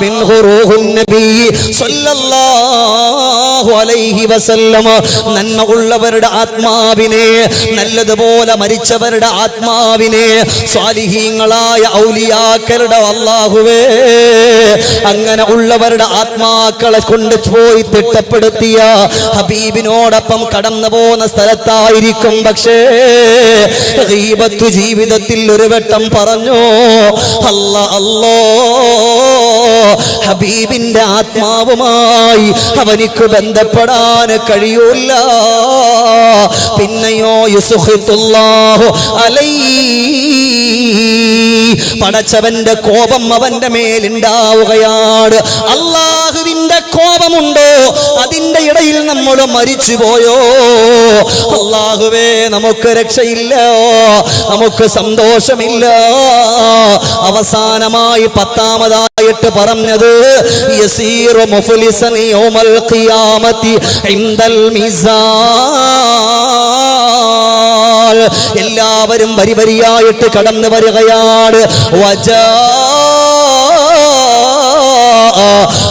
منه روح النبي صلى الله സല്ലല്ലാഹു അലൈഹി വസല്ലമ നന്മ ഉള്ളവരുടെ ആത്മാവിനെ നല്ലതുപോലെ മരിച്ചവരുടെ ആത്മാവിനെ സ്വാലിഹീങ്ങളായ ഔലിയാക്കളുടെ അള്ളാഹുവേ അങ്ങനെ ഉള്ളവരുടെ ആത്മാക്കളെ കൊണ്ട് പോയി തിട്ടപ്പെടുത്തിയ ഹബീബിനോടൊപ്പം കടന്നു പോകുന്ന സ്ഥലത്തായിരിക്കും. പക്ഷേ ജീവിതത്തിൽ ഒരു വട്ടം പറഞ്ഞു അല്ല അല്ലോ ഹബീബിന്റെ ആത്മാവുമായി അവനിക്ക് ബന്ധപ്പെടാൻ കഴിയൂല. പിന്നെയോ യുസുഹിത്തുല്ലാഹു അലൈ പടച്ചവന്റെ കോപം അവന്റെ മേലുണ്ടാവുകയാണ്. അള്ളാഹുവിന്റെ കോപമുണ്ടോ? അതിന്റെ ഇടയിൽ നമ്മൾ മരിച്ചു പോയോ അള്ളാഹുവേ നമുക്ക് രക്ഷയില്ല നമുക്ക് സന്തോഷമില്ല അവസാനമായി പത്താമതായിട്ട് പറഞ്ഞത് എല്ലാവരും വരി വരിയായിട്ട് കടന്നു വരികയാണ്. വജാ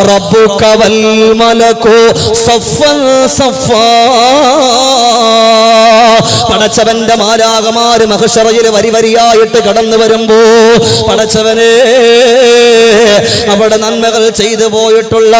ربك والملك صفا صفا പടച്ചവന്റെ മാരാകമാര് മഹഷറയിൽ വരി വരിയായിട്ട് കടന്നു വരുമ്പോ പടച്ചവനെ അവിടെ നന്മകൾ ചെയ്തു പോയിട്ടുള്ള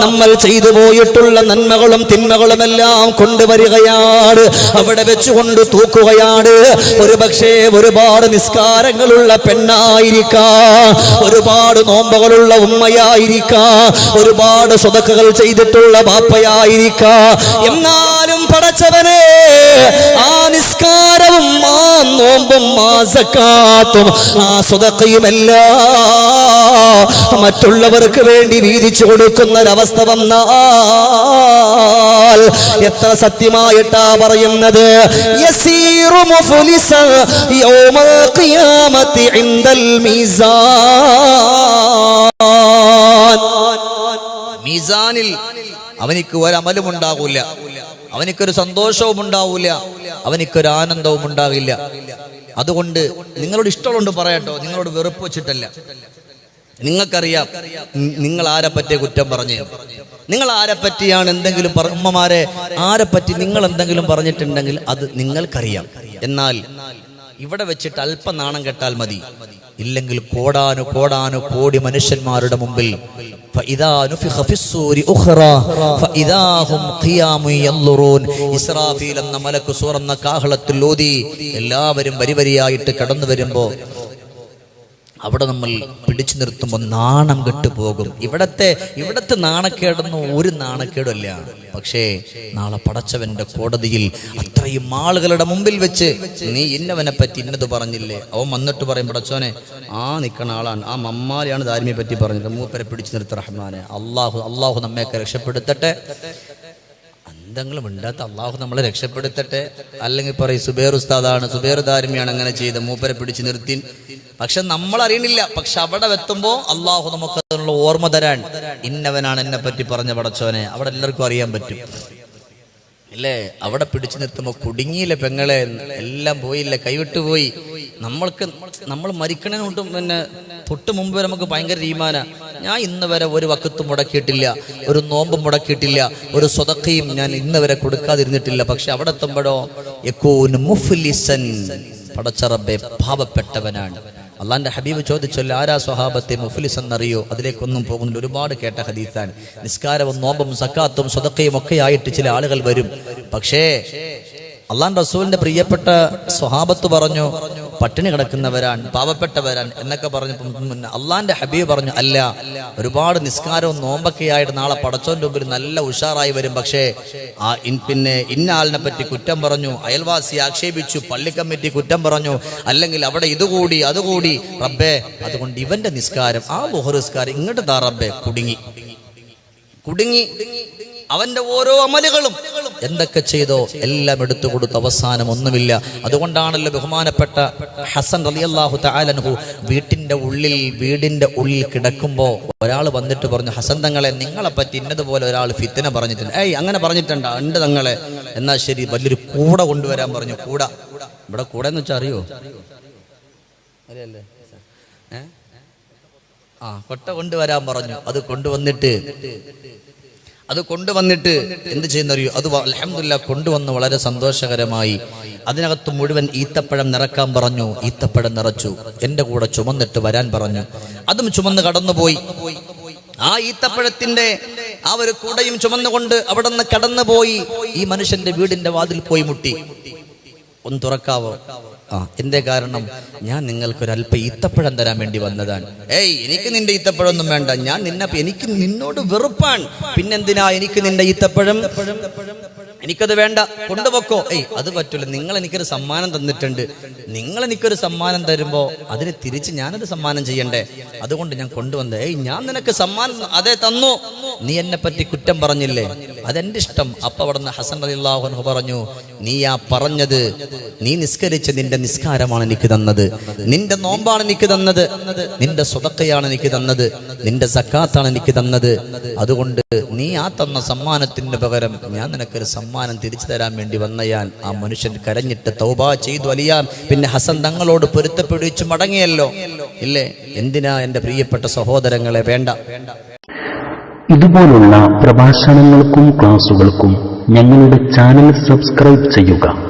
നമ്മൾ ചെയ്തു പോയിട്ടുള്ള നന്മകളും തിന്മകളും എല്ലാം കൊണ്ടുവരികയാണ്. അവിടെ വെച്ചുകൊണ്ട് തൂക്കുകയാണ്. ഒരു പക്ഷേ ഒരുപാട് നിസ്കാരങ്ങളുള്ള പെണ്ണായിരിക്കാം. ഒരുപാട് നോമ്പുകളുള്ള ഉമ്മയായിരിക്കാം. ഒരുപാട് സ്വതക്കുകൾ ചെയ്തിട്ടുള്ള ബാപ്പയായിരിക്കാം. എന്നാലും പടച്ചവനെ ആ നിസ്കാരവും ആ നോമ്പും ആ സക്കാത്തും ആ സ്വതക്കയുമല്ല മറ്റുള്ളവർക്ക് വേണ്ടി വീതിച്ചു കൊടുക്കുന്ന ഒരവസ്ഥ വന്നാൽ എത്ര സത്യമായിട്ടാ പറയുന്നത്? മീസാനിൽ അവനിക്ക് ഒരമലും ഉണ്ടാകൂല അവനിക്കൊരു സന്തോഷവും ഉണ്ടാവൂല അവനിക്കൊരു ആനന്ദവും ഉണ്ടാകില്ല അതുകൊണ്ട് നിങ്ങളോട് ഇഷ്ടമുണ്ട് പറയട്ടോ നിങ്ങളോട് വെറുപ്പ് വെച്ചിട്ടല്ല. നിങ്ങൾക്കറിയാം നിങ്ങൾ ആരെ പറ്റിയ കുറ്റം പറഞ്ഞു. നിങ്ങൾ ആരെ പറ്റിയാണ് എന്തെങ്കിലും അമ്മമാരെ ആരെ പറ്റി നിങ്ങൾ എന്തെങ്കിലും പറഞ്ഞിട്ടുണ്ടെങ്കിൽ അത് നിങ്ങൾക്കറിയാം. എന്നാൽ ഇവിടെ വെച്ചിട്ട് അല്പം നാണം കെട്ടാൽ മതി. ഇല്ലെങ്കിൽ കോടാനു കോടാനു കോടി മനുഷ്യന്മാരുടെ മുമ്പിൽ ഇസ്രാഫീൽ എന്ന മലക്ക് സൂറന്ന കാഹളത്തിൽ ഓതി എല്ലാവരും വരിവരിയായിട്ട് കടന്നു വരുമ്പോ അവിടെ നമ്മൾ പിടിച്ചു നിർത്തുമ്പോൾ നാണം കെട്ടുപോകും. ഇവിടത്തെ ഇവിടത്തെ നാണക്കേടൊന്നും ഒരു നാണക്കേടല്ല പക്ഷേ നാളെ പടച്ചവന്റെ കോടതിയിൽ അത്രയും ആളുകളുടെ മുമ്പിൽ വെച്ച് നീ ഇന്നവനെ പറ്റി ഇന്നത് പറഞ്ഞില്ലേ? അവൻ വന്നിട്ട് പറയും പടച്ചോനെ ആ നിൽക്കണ ആളാണ്. ആ മമ്മാരെയാണ് ധാർമ്മിയെ പറ്റി പറഞ്ഞത്. മൂപ്പരെ പിടിച്ചു നിർത്ത റഹ്മാനെ. അള്ളാഹു അള്ളാഹു നമ്മയൊക്കെ രക്ഷപ്പെടുത്തട്ടെ. എന്തെങ്കിലും ഉണ്ടാത്ത അള്ളാഹു നമ്മളെ രക്ഷപ്പെടുത്തട്ടെ. അല്ലെങ്കിൽ പറയും സുബേർ ഉസ്താദാണ് സുബേർ ധാർമ്മിയാണ് അങ്ങനെ ചെയ്ത് മൂപ്പരെ പിടിച്ചു നിർത്തി പക്ഷെ നമ്മൾ അറിയണില്ല പക്ഷെ അവിടെ എത്തുമ്പോൾ അള്ളാഹു നമുക്ക് അതിനുള്ള ഓർമ്മ തരാൻ. ഇന്നവനാണ് എന്നെ പറ്റി പറഞ്ഞ പടച്ചോനെ അവിടെ എല്ലാവർക്കും അറിയാൻ പറ്റും. അല്ലേ? അവിടെ പിടിച്ചു നിർത്തുമ്പോൾ കുടുങ്ങിയില്ല പെങ്ങളെ? എല്ലാം പോയില്ല? കൈവിട്ടു പോയി. നമ്മൾക്ക് നമ്മൾ മരിക്കണേന് കൊണ്ടും പിന്നെ തൊട്ട് മുമ്പ് വരെ നമുക്ക് ഭയങ്കര തീരുമാന ഞാൻ ഇന്ന് വരെ ഒരു വക്കത്തും മുടക്കിയിട്ടില്ല. ഒരു നോമ്പും മുടക്കിയിട്ടില്ല. ഒരു സ്വതക്കയും ഞാൻ ഇന്ന് വരെ കൊടുക്കാതിരുന്നിട്ടില്ല. പക്ഷെ അവിടെ എത്തുമ്പോഴോ എക്കോനും പടച്ചറബെ പാവപ്പെട്ടവനാണ്. അള്ളാന്റെ ഹബീബ് ചോദിച്ചല്ലോ ആരാ സ്വഹാബത്തെ മുഫ്ലിസ് എന്നറിയോ അതിലേക്കൊന്നും പോകുന്നില്ല. ഒരുപാട് കേട്ട ഹദീസാൻ നിസ്കാരവും നോമ്പും സക്കാത്തും സ്വതക്കയും ഒക്കെ ആയിട്ട് ചില ആളുകൾ വരും. പക്ഷേ അള്ളാൻ റസൂലിന്റെ പ്രിയപ്പെട്ട സ്വഹാബത്ത് പറഞ്ഞു പട്ടിണി കിടക്കുന്നവരാൻ പാവപ്പെട്ടവരാൻ എന്നൊക്കെ പറഞ്ഞു അള്ളാന്റെ ഹബീബ് പറഞ്ഞു അല്ല ഒരുപാട് നിസ്കാരവും നോമ്പൊക്കെ ആയിട്ട് നാളെ പടച്ചോന്റെ മുമ്പിൽ നല്ല ഉഷാറായി വരും. പക്ഷേ ആ പിന്നെ ഇന്ന ആളിനെ പറ്റി കുറ്റം പറഞ്ഞു അയൽവാസി ആക്ഷേപിച്ചു പള്ളി കമ്മിറ്റി കുറ്റം പറഞ്ഞു അല്ലെങ്കിൽ അവിടെ ഇതുകൂടി അതുകൂടി റബ്ബേ അതുകൊണ്ട് ഇവന്റെ നിസ്കാരം ആ ബുഹർ നിസ്കാരം ഇങ്ങോട്ട് താ റബ്ബേ കുടുങ്ങി. കുടുങ്ങി. അവന്റെ ഓരോ അമലുകളും എന്തൊക്കെ ചെയ്തോ എല്ലാം എടുത്തു കൊടുത്ത് അവസാനം ഒന്നുമില്ല. അതുകൊണ്ടാണല്ലോ ബഹുമാനപ്പെട്ട ഹസൻ റളിയല്ലാഹു താലൻഹു വീട്ടിന്റെ ഉള്ളിൽ വീടിന്റെ ഉള്ളിൽ കിടക്കുമ്പോൾ ഒരാൾ വന്നിട്ട് പറഞ്ഞു ഹസൻ തങ്ങളെ നിങ്ങളെ പറ്റി ഇന്നതുപോലെ ഒരാൾ ഫിത്തിന പറഞ്ഞിട്ടുണ്ട്. ഏയ് അങ്ങനെ പറഞ്ഞിട്ടുണ്ട്? ഉണ്ട് തങ്ങളെ. എന്നാ ശരി വലിയൊരു കൂട കൊണ്ടുവരാൻ പറഞ്ഞു. കൂട? ഇവിടെ കൂടെ എന്ന് വെച്ചാൽ അറിയോ അറിയല്ലേ ആ കൊട്ട കൊണ്ടുവരാൻ പറഞ്ഞു. അത് കൊണ്ടുവന്നിട്ട് അത് കൊണ്ടുവന്നിട്ട് എന്ത് ചെയ്യുന്നറിയോ? അത് അലഹമില്ല കൊണ്ടുവന്ന് വളരെ സന്തോഷകരമായി. അതിനകത്ത് മുഴുവൻ ഈത്തപ്പഴം നിറക്കാൻ പറഞ്ഞു. ഈത്തപ്പഴം നിറച്ചു. എന്റെ കൂടെ ചുമന്നിട്ട് വരാൻ പറഞ്ഞു. അതും ചുമന്ന് കടന്നുപോയി. ആ ഈത്തപ്പഴത്തിന്റെ ആ ഒരു കൂടയും ചുമന്നുകൊണ്ട് അവിടെ നിന്ന് കടന്നുപോയി. ഈ മനുഷ്യന്റെ വീടിന്റെ വാതിൽ പോയി മുട്ടി. ഒന്ന് തുറക്കാവോ? ആ എന്തേ കാരണം? ഞാൻ നിങ്ങൾക്കൊരല്പ ഈത്തപ്പഴം തരാൻ വേണ്ടി വന്നതാണ്. ഏയ് എനിക്ക് നിന്റെ ഈത്തപ്പഴമൊന്നും വേണ്ട. ഞാൻ നിന്നെ എനിക്ക് നിന്നോട് വെറുപ്പാണ്. പിന്നെന്തിനാ എനിക്ക് നിന്റെ ഈത്തപ്പഴം? എനിക്കത് വേണ്ട. കൊണ്ടുപോക്കോ ഏയ് അത് പറ്റൂല. നിങ്ങൾ എനിക്കൊരു സമ്മാനം തന്നിട്ടുണ്ട്. നിങ്ങൾ എനിക്കൊരു സമ്മാനം തരുമ്പോ അതിന് തിരിച്ച് ഞാനത് സമ്മാനം ചെയ്യണ്ടേ? അതുകൊണ്ട് ഞാൻ കൊണ്ടുവന്നത്. ഏയ് ഞാൻ നിനക്ക് സമ്മാനം അതെ തന്നു. നീ എന്നെ പറ്റി കുറ്റം പറഞ്ഞില്ലേ? അതെന്റെ ഇഷ്ടം. അപ്പൊ അവിടുന്ന് ഹസൻ അലിള്ളാഹു പറഞ്ഞു നീ ആ പറഞ്ഞത് നീ നിസ്കരിച്ച് നിന്റെ നിസ്കാരമാണ് എനിക്ക് തന്നത്. നിന്റെ നോമ്പാണ് എനിക്ക് തന്നത്. നിന്റെ സ്വതക്കയാണ് എനിക്ക് തന്നത്. നിന്റെ സക്കാത്താണ് എനിക്ക് തന്നത്. അതുകൊണ്ട് നീ ആ തന്ന സമ്മാനത്തിന് പകരം ഞാൻ നിനക്കൊരു സമ്മാനം തിരിച്ചു തരാൻ വേണ്ടി വന്നയാൻ ആ മനുഷ്യൻ കരഞ്ഞിട്ട് തൗബ ചെയ്തു അലിയാൻ. പിന്നെ ഹസൻ തങ്ങളോട് പൊരുത്തപ്പിടിച്ചു മടങ്ങിയല്ലോ. ഇല്ലേ? എന്തിനാ എന്റെ പ്രിയപ്പെട്ട സഹോദരങ്ങളെ വേണ്ട. ഇതുപോലുള്ള പ്രഭാഷണങ്ങൾക്കും ക്ലാസുകൾക്കും ഞങ്ങളുടെ ചാനൽ സബ്സ്ക്രൈബ് ചെയ്യുക.